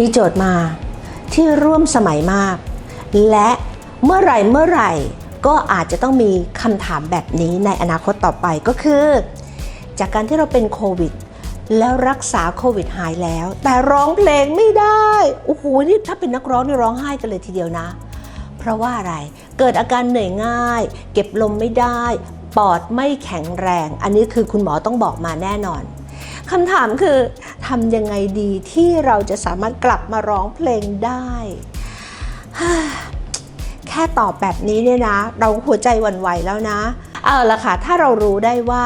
มีโจทย์มาที่ร่วมสมัยมาก และเมื่อไหร่เมื่อไหร่ก็อาจจะต้องมีคำถามแบบนี้ในอนาคตต่อไปก็คือ จากการที่เราเป็นโควิด แล้วรักษาโควิดหายแล้ว แต่ร้องเพลงไม่ได้โอ้โหนี่ถ้าเป็นนักร้องนี่ร้องไห้กันเลยทีเดียวนะ เพราะว่าอะไรเกิดอาการเหนื่อยง่าย เก็บลมไม่ได้ ปอดไม่แข็งแรง อันนี้คือคุณหมอต้องบอกมาแน่นอน คำถามคือทำยังไงดีที่เราจะสามารถกลับมาร้องเพลงได้ แค่ตอบแบบนี้เนี่ยนะ เราหัวใจวั่นไหวแล้วนะ เอาละค่ะ ถ้าเรารู้ได้ว่า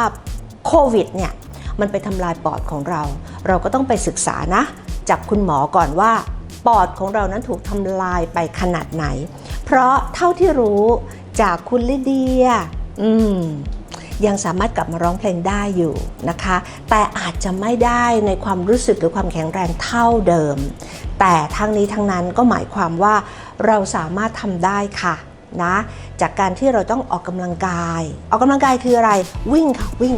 โควิดเนี่ย มันไปทำลายปอดของเรา เราก็ต้องไปศึกษานะ จากคุณหมอก่อนว่า ปอดของเรานั้นถูกทำลายไปขนาดไหน เพราะเท่าที่รู้จากคุณลิเดีย อืม ยังสามารถกลับมาร้องเพลงได้อยู่นะคะ แต่อาจจะไม่ได้ในความรู้สึกหรือความแข็งแรงเท่าเดิม แต่ทั้งนี้ทั้งนั้นก็หมายความว่าเราสามารถทำได้ค่ะนะจากการที่เราต้องออกกำลังกาย ออกกำลังกายคืออะไรวิ่งค่ะวิ่ง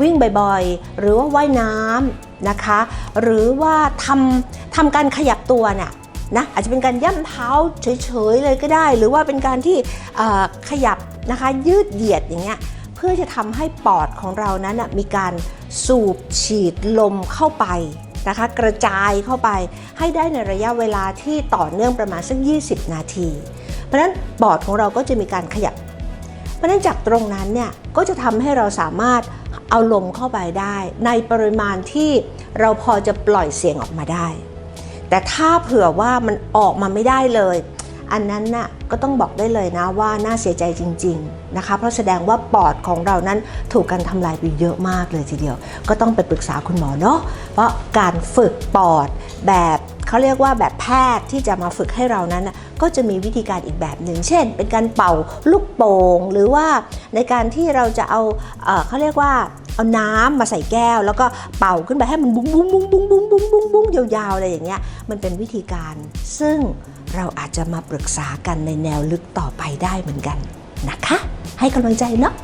วิ่งบ่อยๆ หรือว่าว่ายน้ำนะคะ หรือว่าทำทำการขยับตัวเนี่ยนะอาจจะเป็นการย่ำเท้าเฉยๆเลยก็ได้ หรือว่าเป็นการที่ขยับนะคะยืดเหยียดอย่างเงี้ย เพื่อจะทำให้ปอดของเรานั้นมีการสูบฉีดลมเข้าไปนะคะกระจายเข้าไปให้ได้ในระยะเวลาที่ต่อเนื่องประมาณสัก 20 นาที เพราะฉะนั้นปอดของเราก็จะมีการขยับ เพราะฉะนั้นจากตรงนั้นเนี่ยก็จะทำให้เราสามารถเอาลมเข้าไปได้ ในปริมาณที่เราพอจะปล่อยเสียงออกมาได้ แต่ถ้าเผื่อว่ามันออกมาไม่ได้เลย อันนั้นน่ะก็ต้องบอกได้เลยนะว่าน่าเสียใจจริง ๆนะคะ เพราะแสดงว่าปอดของเรานั้นถูกการทำลายไปเยอะมากเลยทีเดียว ก็ต้องไปปรึกษาคุณหมอเนาะเพราะการฝึกปอดแบบเขาเรียกว่าแบบแพทย์ที่จะมาฝึกให้เรานั้นก็จะมีวิธีการอีกแบบหนึ่ง เช่น เป็นการเป่าลูกโป่งหรือว่าในการที่เราจะเอาเขาเรียกว่าเอาน้ำมาใส่แก้ว แล้วก็เป่าขึ้นไปให้มันบุ้งบุ้งบุ้งบุ้งบุ้งบุ้งบุ้งบุ้งยาวๆอะไรอย่างเงี้ยมันเป็นวิธีการซึ่ง เราอาจจะมาปรึกษากันในแนวลึกต่อไปได้เหมือนกันนะคะ ให้กำลังใจเนาะ